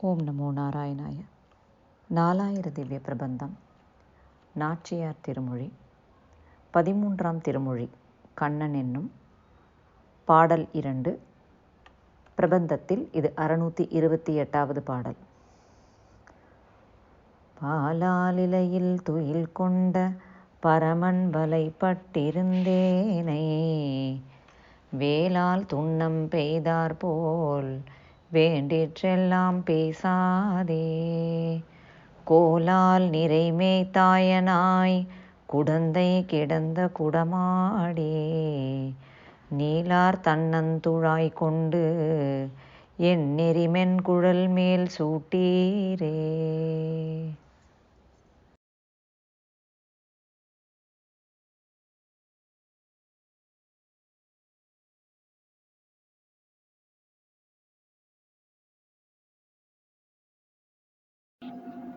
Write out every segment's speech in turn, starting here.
ஓம் நமோ நாராயணாய. நாலாயிர திவ்ய பிரபந்தம். நாச்சியார் திருமொழி. பதிமூன்றாம் திருமொழி. கண்ணன் என்னும் பாடல் இரண்டு. பிரபந்தத்தில் இது அறுநூற்றி இருபத்தி எட்டாவது பாடல். பாலாலிலையில் துயில் கொண்ட பரமன் வலைப்பட்டிருந்தேனை. வேலால் துண்ணம் பெய்தார் போல் வேண்டிற்றெல்லாம் பேசாதே. கோலால் நிறைமே தாயனாய் குடந்தை கிடந்த குடமாடே. நீலார் தன்னந்துழாய் கொண்டு என் நெறிமென் குழல் மேல் சூட்டீரே.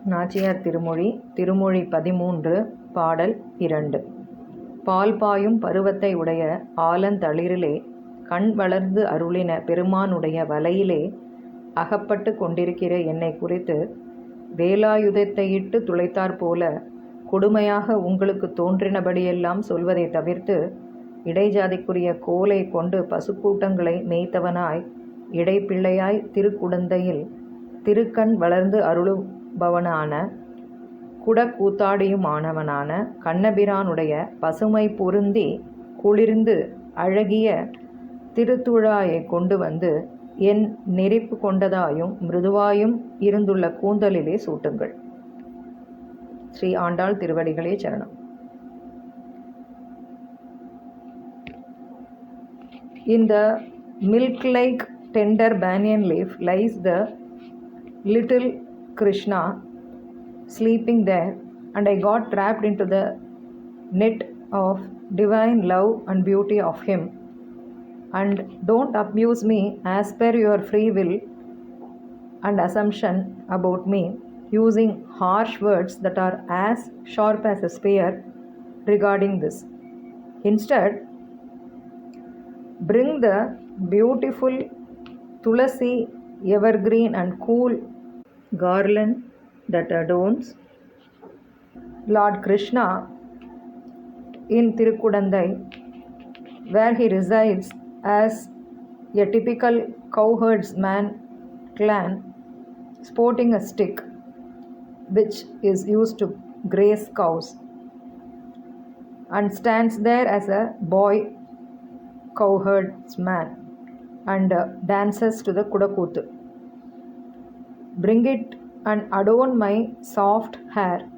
நாச்சியார் திருமொழி திருமொழி பதிமூன்று பாடல் இரண்டு. பால் பாயும் பருவத்தை உடைய ஆலந்தளிரிலே கண் வளர்ந்து அருளின பெருமானுடைய வலையிலே அகப்பட்டு கொண்டிருக்கிற என்னை குறித்து வேலாயுதத்தையிட்டு துளைத்தாற் போல கொடுமையாக உங்களுக்கு தோன்றினபடியெல்லாம் சொல்வதை தவிர்த்து இடைஜாதிக்குரிய கோலை கொண்டு பசுக்கூட்டங்களை மேய்த்தவனாய் இடைப்பிள்ளையாய் திருக்குடந்தையில் திருக்கண் வளர்ந்து பவனான குடக்கூத்தாடியுமானவனான கண்ணபிரானுடைய பசுமை பொருந்தி குளிர்ந்து அழகிய திருத்துழாயை கொண்டு வந்து என் நெறிப்பு கொண்டதாயும் மிருதுவாயும் இருந்துள்ள கூந்தலிலே சூட்டுங்கள். ஸ்ரீ ஆண்டாள் திருவடிகளே சரணம். இந்த milk milk like tender banyan leaf lies the little Krishna sleeping there, and I got trapped into the net of divine love and beauty of him. And don't abuse me as per your free will and assumption about me, using harsh words that are as sharp as a spear regarding this. Instead, bring the beautiful tulasi evergreen and cool garland that adorns Lord Krishna in Tirukudandai, where he resides as a typical cowherdsman clan sporting a stick which is used to graze cows and stands there as a boy cowherdsman and dances to the Kudakutu. Bring it and adorn my soft hair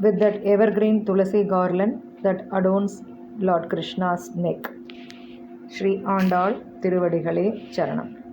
with that evergreen tulasi garland that adorns Lord Krishna's neck. Sri Andal Tiruvadigalai Charanam.